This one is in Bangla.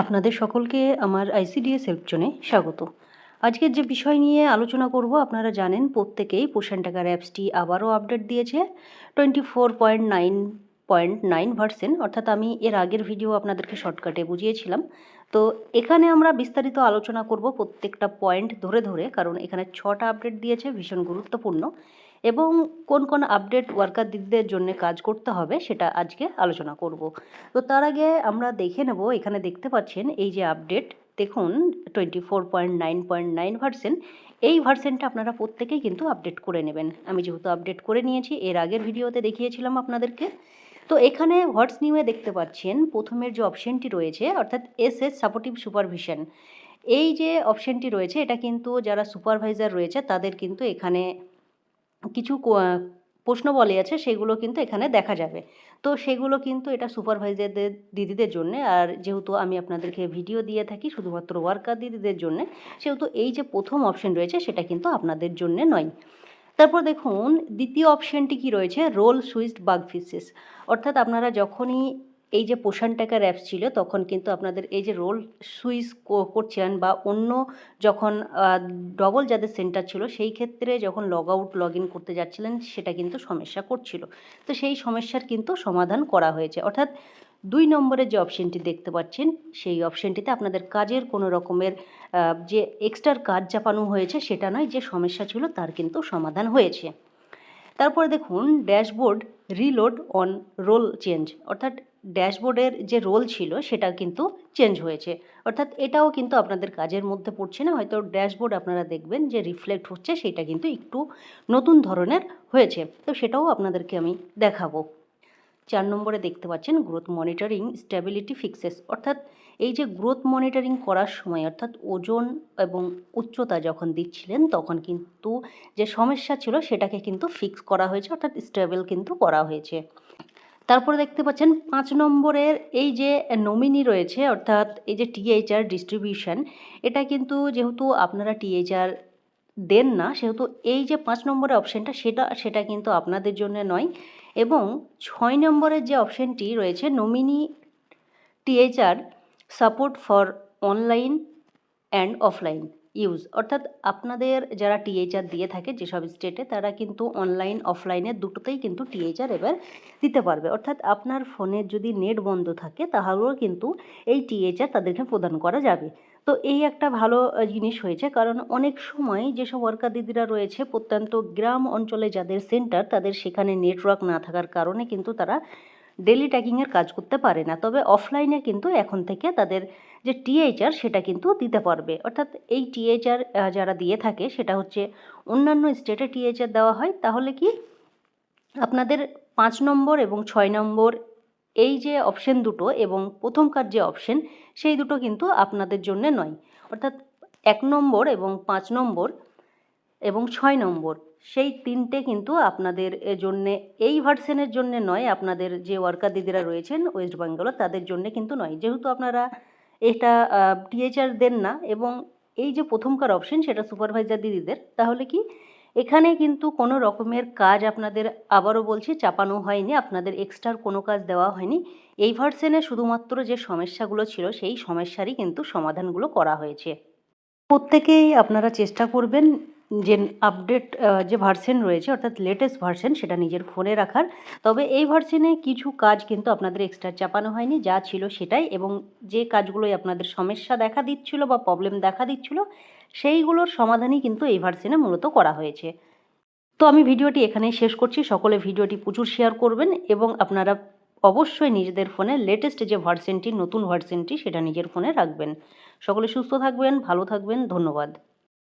আপনাদের সকলকে আমার আইসিডিএস হেল্প জোনে স্বাগত। আজকের যে বিষয় নিয়ে আলোচনা করব, আপনারা জানেন প্রত্যেকেই পোষণ টাকার অ্যাপসটি আবারও আপডেট দিয়েছে। Twenty four point nine point nine percent অর্থাৎ আমি এর আগের ভিডিও আপনাদেরকে শর্টকাটে বুঝিয়েছিলাম। তো এখানে আমরা বিস্তারিত আলোচনা করব প্রত্যেকটা পয়েন্ট ধরে ধরে, কারণ এখানে ছটা আপডেট দিয়েছে, ভীষণ গুরুত্বপূর্ণ। এবং কোন কোন আপডেট ওয়ার্কার দিদিদের জন্য কাজ করতে হবে সেটা আজকে আলোচনা করব। তো তার আগে আমরা দেখে নেব, এখানে দেখতে পাচ্ছেন এই যে আপডেট দেখুন twenty four point nine point nine version এই ভার্সেনটা আপনারা প্রত্যেকেই কিন্তু আপডেট করে নেবেন। আমি যেহেতু আপডেট করে নিয়েছি, এর আগের ভিডিওতে দেখিয়েছিলাম আপনাদেরকে। তো এখানে হোয়াটস নিউয়ে দেখতে পাচ্ছেন, প্রথমের যে অপশনটি রয়েছে, অর্থাৎ এস এস সাপোর্টিভ সুপারভিশন এই যে অপশনটি রয়েছে, এটা কিন্তু যারা সুপারভাইজার রয়েছে, তাদের কিন্তু এখানে কিছু প্রশ্ন বলে আছে, সেগুলো কিন্তু এখানে দেখা যাবে। তো সেগুলো কিন্তু এটা সুপারভাইজারদের দিদিদের জন্য, আর যেহেতু আমি আপনাদেরকে ভিডিও দিয়ে থাকি, শুধুমাত্র ওয়ার্কার দিদিদের জন্য, সেহেতু এই যে প্রথম অপশন রয়েছে, সেটা কিন্তু আপনাদের জন্য নয়। তারপর দেখুন, দ্বিতীয় অপশনটি কি রয়েছে? রোল সুইচড বাগ ফিসেস অর্থাৎ আপনারা যখনই এই যে পোষণ টাকার অ্যাপস ছিল, তখন কিন্তু আপনাদের এই যে রোল সুইচ করছিলেন বা অন্য যখন ডবল যাদের সেন্টার ছিল, সেই ক্ষেত্রে যখন লগ আউট লগ ইন করতে যাচ্ছিলেন, সেটা কিন্তু সমস্যা করছিল। তো সেই সমস্যার কিন্তু সমাধান করা হয়েছে। অর্থাৎ দুই নম্বরের যে অপশনটি দেখতে পাচ্ছেন, সেই অপশনটিতে আপনাদের কাজের কোনো রকমের যে এক্সট্রার কাজ চাপানো হয়েছে, সেটা নয়, যে সমস্যা ছিল, তার কিন্তু সমাধান হয়েছে। তারপরে দেখুন dashboard reload on role change অর্থাৎ ড্যাশবোর্ডের যে রোল ছিল সেটা কিন্তু চেঞ্জ হয়েছে। অর্থাৎ এটাও কিন্তু আপনাদের কাজের মধ্যে পড়ছে না, হয়তো ড্যাশবোর্ড আপনারা দেখবেন যে রিফ্লেক্ট হচ্ছে, সেটা কিন্তু একটু নতুন ধরনের হয়েছে। তো সেটাও আপনাদেরকে আমি দেখাবো। চার নম্বরে দেখতে পাচ্ছেন গ্রোথ মনিটরিং স্ট্যাবিলিটি ফিক্সেস। অর্থাৎ এই যে গ্রোথ মনিটরিং করার সময়, অর্থাৎ ওজন এবং উচ্চতা যখন দিচ্ছিলেন, তখন কিন্তু যে সমস্যা ছিল সেটাকে কিন্তু ফিক্স করা হয়েছে, অর্থাৎ স্টেবল কিন্তু করা হয়েছে। তারপরে দেখতে পাচ্ছেন পাঁচ নম্বরের এই যে নমিনি রয়েছে, অর্থাৎ এই যে টিএইচআর ডিস্ট্রিবিউশন এটা কিন্তু যেহেতু আপনারা টিএইচআর দেন না, সেহেতু এই যে পাঁচ নম্বরের অপশানটা সেটা সেটা কিন্তু আপনাদের জন্য নয়। এবং ছয় নম্বরের যে অপশানটি রয়েছে nominee THR support for online and offline use অর্থাৎ আপনাদের যারা টিএইচআর দিয়ে থাকে যেসব স্টেটে তারা কিন্তু অনলাইন অফলাইনে দুটোতেই কিন্তু টিএইচআর এবার দিতে পারবে। অর্থাৎ আপনার ফোনের যদি নেট বন্ধ থাকে, তাহলেও কিন্তু এই টিএইচআর তাদেরকে প্রদান করা যাবে। তো এই একটা ভালো জিনিস হয়েছে, কারণ অনেক সময় যেসব ওয়ার্কার দিদিরা রয়েছে, প্রত্যন্ত গ্রাম অঞ্চলে যাদের সেন্টার তাদের সেখানে নেটওয়ার্ক না থাকার কারণে কিন্তু তারা ডেলি ট্র্যাকিংয়ের কাজ করতে পারে না। তবে অফলাইনে কিন্তু এখন থেকে তাদের যে টিএইচআর সেটা কিন্তু দিতে পারবে। অর্থাৎ এই টিএইচআর যারা দিয়ে থাকে, সেটা হচ্ছে অন্যান্য স্টেটে টিএইচআর দেওয়া হয়, তাহলে কি আপনাদের পাঁচ নম্বর এবং ছয় নম্বর এই যে অপশন দুটো এবং প্রথমকার যে অপশন সেই দুটো কিন্তু আপনাদের জন্য নয়। অর্থাৎ এক নম্বর এবং পাঁচ নম্বর এবং ছয় নম্বর। সেই তিনটে কিন্তু আপনাদের জন্য, এই ভার্সনের জন্য নয়, আপনাদের যে ওয়ার্কার দিদিরা রয়েছেন ওয়েস্ট বেঙ্গলে তাদের জন্য কিন্তু নয়। যেহেতু আপনারা এটা টিএইচআর দেন না এবং এই যে প্রথমকার অপশন সেটা সুপারভাইজার দিদিদের, তাহলে কি এখানে কিন্তু কোনো রকমের কাজ আপনাদের আবারও বলছি চাপানো হয়নি, আপনাদের এক্সট্রার কোনো কাজ দেওয়া হয়নি। এই ভার্সেনে শুধুমাত্র যে সমস্যাগুলো ছিল, সেই সমস্যারই কিন্তু সমাধানগুলো করা হয়েছে। প্রত্যেকেই আপনারা চেষ্টা করবেন যে আপডেট যে ভার্সন রয়েছে, অর্থাৎ লেটেস্ট ভার্সন সেটা নিজের ফোনে রাখার। তবে এই ভার্সনে কিছু কাজ কিন্তু আপনাদের এক্সট্রা চাপানো হয়নি, যা ছিল সেটাই। এবং যে কাজগুলোই আপনাদের সমস্যা দেখা দিচ্ছিল বা প্রবলেম দেখা দিচ্ছিল, সেইগুলোর সমাধানই কিন্তু এই ভার্সনে মূলত করা হয়েছে। তো আমি ভিডিওটি এখানেই শেষ করছি। সকলে ভিডিওটি প্রচুর শেয়ার করবেন এবং আপনারা অবশ্যই নিজেদের ফোনে লেটেস্ট যে ভার্সনটি নতুন ভার্সনটি সেটা নিজের ফোনে রাখবেন। সকলে সুস্থ থাকবেন, ভালো থাকবেন, ধন্যবাদ।